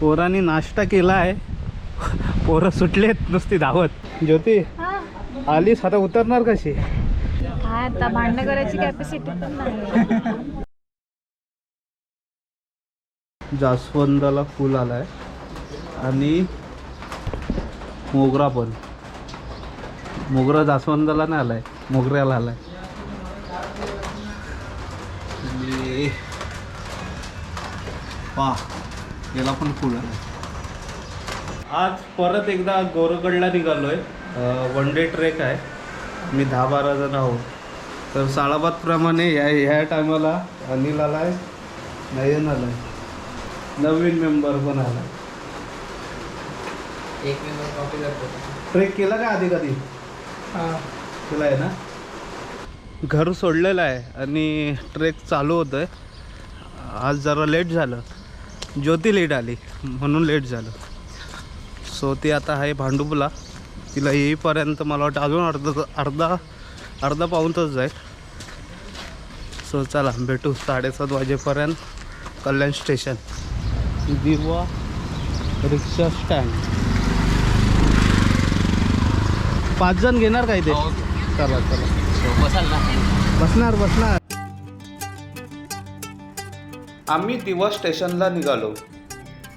पोरांनी नाश्ता केला आहे. पोरं सुटलेत नुसती धावत. ज्योती हा. आलीस? आता उतरणार कशी? आता भांडणं करायची कॅपॅसिटी पण नाही. जास्वंदाला फुल आलाय. आणि मोगरा पण. मोगरा जास्वंदाला नाही आलाय मोगऱ्याला आलाय. आणि पहा. याला पण फुल आज परत एकदा गोरगडला निघालोय. वन डे ट्रेक आहे. मी दहा बारा जण आहोत. तर साळाबादप्रमाणे या ह्या टायमाला अनिल आलाय नयन आलाय. नवीन मेंबर पण आला एक मेंबर ट्रेक केला का आधी कधी? केला आहे ना? घर सोडलेलं आहे आणि ट्रेक चालू होतं आहे आज जरा लेट झालं. ज्योती लेट आली म्हणून लेट झालं. सो ती आता आहे भांडुपला. तिला येईपर्यंत मला वाटतं अजून अर्धा अर्धा अर्धा पाऊन तास जाईल. सो चला भेटू साडेसात वाजेपर्यंत कल्याण स्टेशन. दिवा रिक्षा स्टँड. पाच जण घेणार काय ते हो. चला चला. बसाल ना. बसणार बसणार. आम्ही दिवा स्टेशनला निघालो.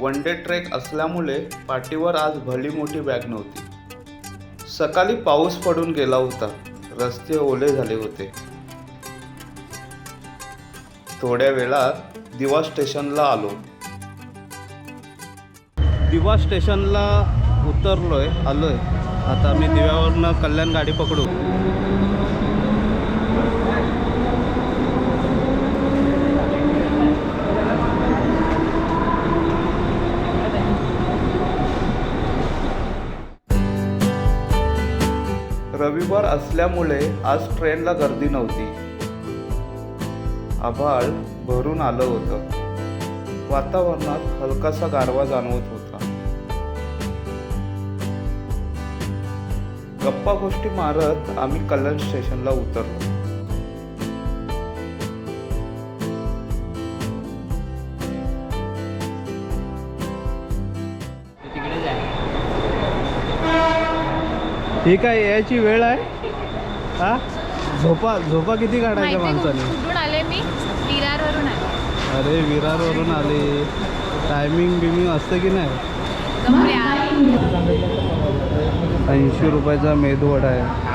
वन डे ट्रेक असल्यामुळे पाठीवर आज भली मोठी बॅग नव्हती. सकाळी पाऊस पडून गेला होता. रस्ते ओले झाले होते. थोड्या वेळात दिवा स्टेशनला आलो. दिवा स्टेशनला उतरलोय आलोय. आता मी दिव्यावरनं कल्याण गाडी पकडू. रविवार असल्यामुळे आज ट्रेनला गर्दी नव्हती. आभाळ भरून आलं होतं. वातावरणात हलकासा गारवा जाणवत होता. गप्पा गोष्टी मारत आम्ही कल्याण स्टेशनला उतरलो. ठीक आहे यायची वेळ आहे. हा? झोपा झोपा किती काढायच्या माणसाने? कुठून आले मी? विरारवरून आले. अरे विरारवरून आले. टायमिंग बिमिंग असतं की नाही. ऐंशी रुपयाचा मेदूवडा आहे.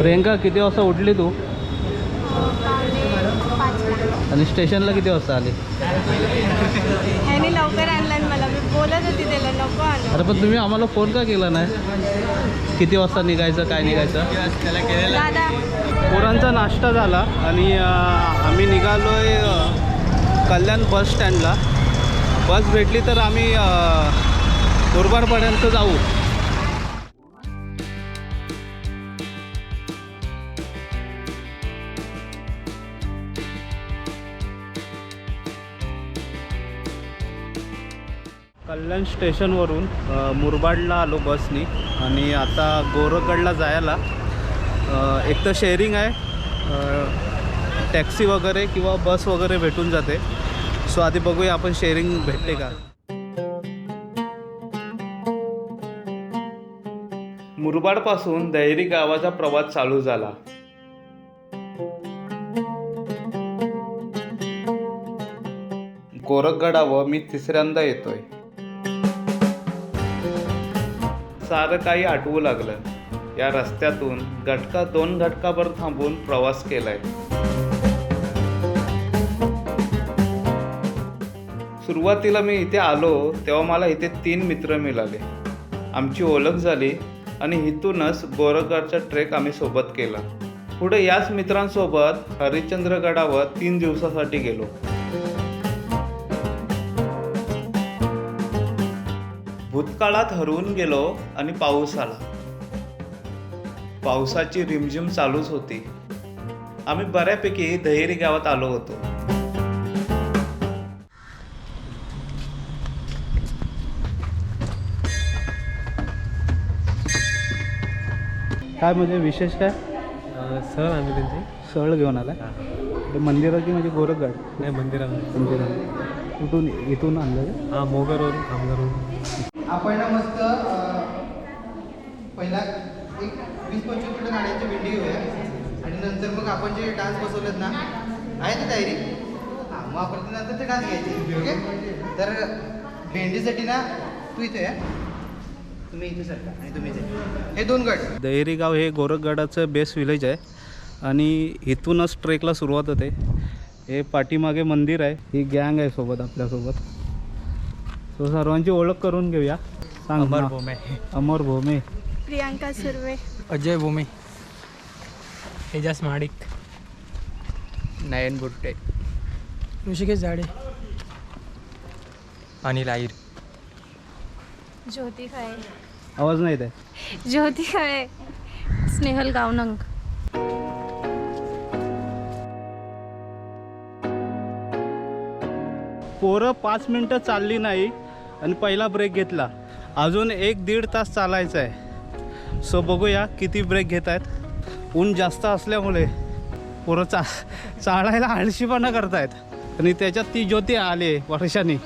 प्रियंका किती वाजता उठली तू? आणि स्टेशनला किती वाजता आली? ह्याने लवकर आणला मी बोलत होती त्याला नको अरे पण तुम्ही आम्हाला फोन का केला नाही? किती वाजता निघायचं काय निघायचं? त्याला केलेला दादा. पोरांचा नाश्ता झाला आणि आम्ही निघालोय अं, कल्याण बस स्टँडला बस भेटली तर आम्ही अं, मुरबाडपर्यंत जाऊ. कारण स्टेशनवरून मुरबाडला आलो बसनी आणि आता गोरखगडला जायला. एक तर शेअरिंग आहे. टॅक्सी वगैरे किंवा बस वगैरे भेटून जाते. सो आधी बघूया आपण शेअरिंग भेटते का? मुरबाडपासून दैरी गावाचा प्रवास चालू झाला. गोरखगडावर मी तिसऱ्यांदा येतोय. सारं काही आठवू लागलं. या रस्त्यातून घटका दोन घटकाभर थांबून प्रवास केलाय. सुरुवातीला मी इथे आलो तेव्हा मला इथे तीन मित्र मिळाले. आमची ओळख झाली आणि इथूनच गोरखगडचा ट्रेक आम्ही सोबत केला. पुढे याच मित्रांसोबत हरिश्चंद्रगडावर तीन दिवसासाठी गेलो. भूतकाळात हरवून गेलो आणि पाऊस आला पावसाची रिमझिम चालूच होती. आम्ही बऱ्यापैकी दहेरी गावात आलो होतो. काय म्हणजे विशेष काय? सर आम्ही त्यांची. सळ घेऊन आला हे. मंदिराची म्हणजे गोरखगड नाही मंदिरामध्ये मंदिरात कुठून इथून आणलं? हा मोगरवरून कामगारवरून आपण ना मस्त पहिला एक वीस पंचवीस मिनिटं गाण्याची भेंडी घेऊया. आणि नंतर मग आपण जे डान्स बसवलेत ना आहे ना तयारी? हां मग आपण नंतर ते डान्स घ्यायचे. ओके? तर भेंडीसाठी ना तू इथे या. तुम्ही इथे सरका आणि तुम्ही हे दोन गट. दहेरी गाव हे गोरखगडाचं बेस्ट विलेज आहे. आणि इथूनच ट्रेकला सुरुवात होते. हे पाठीमागे मंदिर आहे. ही गँग आहे सोबत आपल्यासोबत. सो सर्वांची ओळख करून घेऊया. सांग अमर. भोमे. अमर भोमे. प्रियांका सुर्वे. अजय भोमे. तेजस महाडिक नयन बुट्टे ऋषिकेश झाडे अनिल आईर. ज्योती खळे. आवाज नाही येत आहे. ज्योती खळे. स्नेहल गावनंग. पोरं पाच मिनटं चालली नाही. आणि पहिला ब्रेक घेतला. अजून एक दीड तास चालायचं आहे सो बघूया किती ब्रेक घेत आहेत ऊन जास्त असल्यामुळे पोरं चा चालायला आळशीपणा करतायत. आणि त्याच्यात ती ज्योती आली वर्षांनी.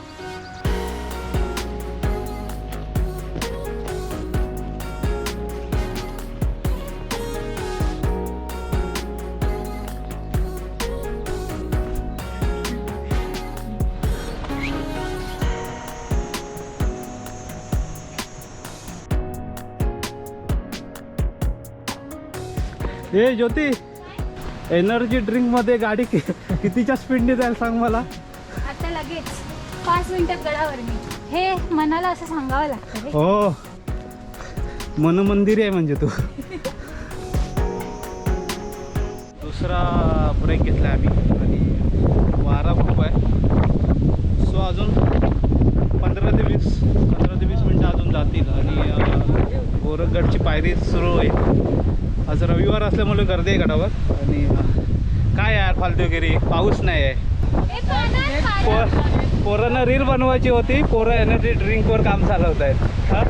ए ज्योती एनर्जी ड्रिंकमध्ये गाडी कि कितीच्या स्पीडने जाईल सांग मला? आता लगेच. पाच मिनिटात गडावर मी. हे मनाला असं सांगावं लागतं हो. मनमंदिर आहे म्हणजे तू. दुसरा ब्रेक घेतला आम्ही. आणि वारा खूप आहे. सो अजून पंधरा ते वीस पंधरा ते वीस मिनटं अजून जातील. आणि गोरखगडची पायरी सुरू होईल. आज रविवार असल्यामुळे गर्दी आहे गडावर. आणि काय यार फालतूगिरी पाऊस नाही आहे. पोरांना रील बनवायची होती. पोरं एनर्जी ड्रिंकवर काम चालवत आहेत हा?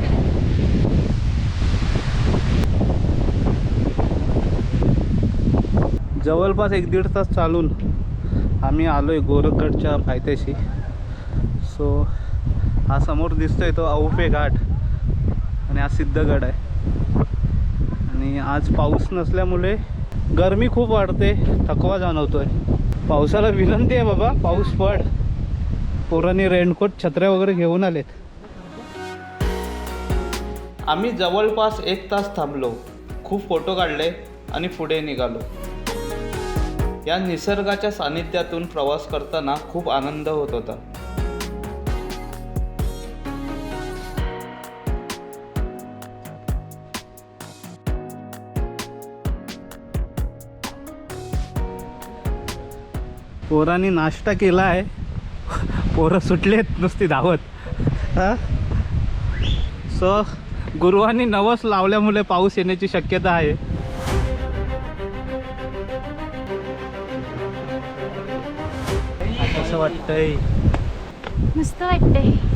जवळपास एक दीड तास चालून आम्ही आलो आहे गोरखगडच्या पायथ्याशी सो हा समोर दिसतोय तो औपे घाट. आणि हा सिद्धगड आहे. आणि आज पाऊस नसल्यामुळे गरमी खूप वाढते थकवा जाणवतोय. पावसाला विनंती आहे बाबा पाऊस पड. पोरांनी रेनकोट छत्र्या वगैरे घेऊन आलेत. आम्ही जवळपास एक तास थांबलो. खूप फोटो काढले आणि पुढे निघालो. या निसर्गाच्या सानिध्यातून प्रवास करताना खूप आनंद होत होता. पोरांनी नाश्ता केला आहे. पोरं सुटलेत नुसती धावत. हा? सो गुरुवांनी नवस लावल्यामुळे पाऊस येण्याची शक्यता आहे. असं वाटतंय? मस्त वाटते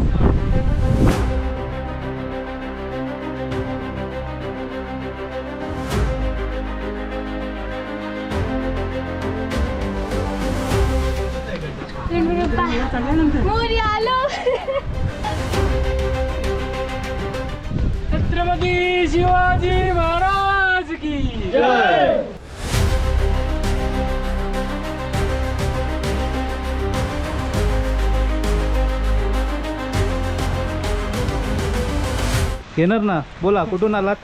छत्रपती शिवाजी महाराज की येणार ना? बोला कुठून आलात?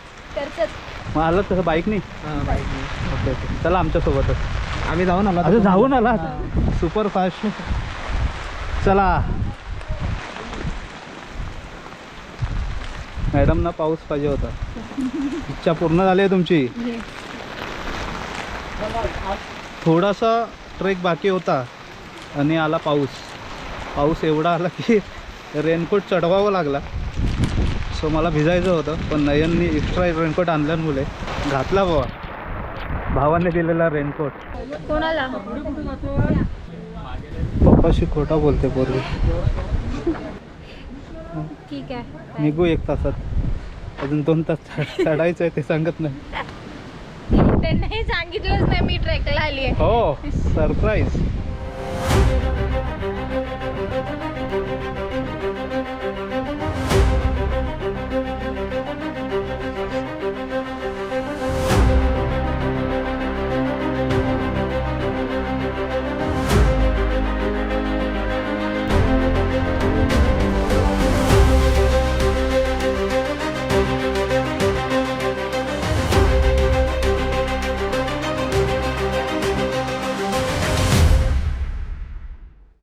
मग आलात तसं बाईकनी. Okay okay. चला आमच्यासोबतच. आम्ही जाऊन आलो अरे जाऊन आलात? सुपर फास्ट चला. मॅडम ना पाऊस पाहिजे होता. इच्छा पूर्ण झाली आहे तुमची. थोडासा ट्रेक बाकी होता आणि आला पाऊस. पाऊस एवढा आला की रेनकोट चढवावं लागला. सो मला भिजायचं होतं पण नयननी एक्स्ट्रा रेनकोट आणल्यामुळे घातला बाबा भावाने दिलेला रेनकोट पप्पाशी खोटा बोलते पूर्वी ठीक आहे. निघू एक तासात. अजून दोन तास चढायचं आहे ते सांगत नाही. त्यांनाही सांगितलंच नाही मी ट्रेकला आली हो सरप्राईज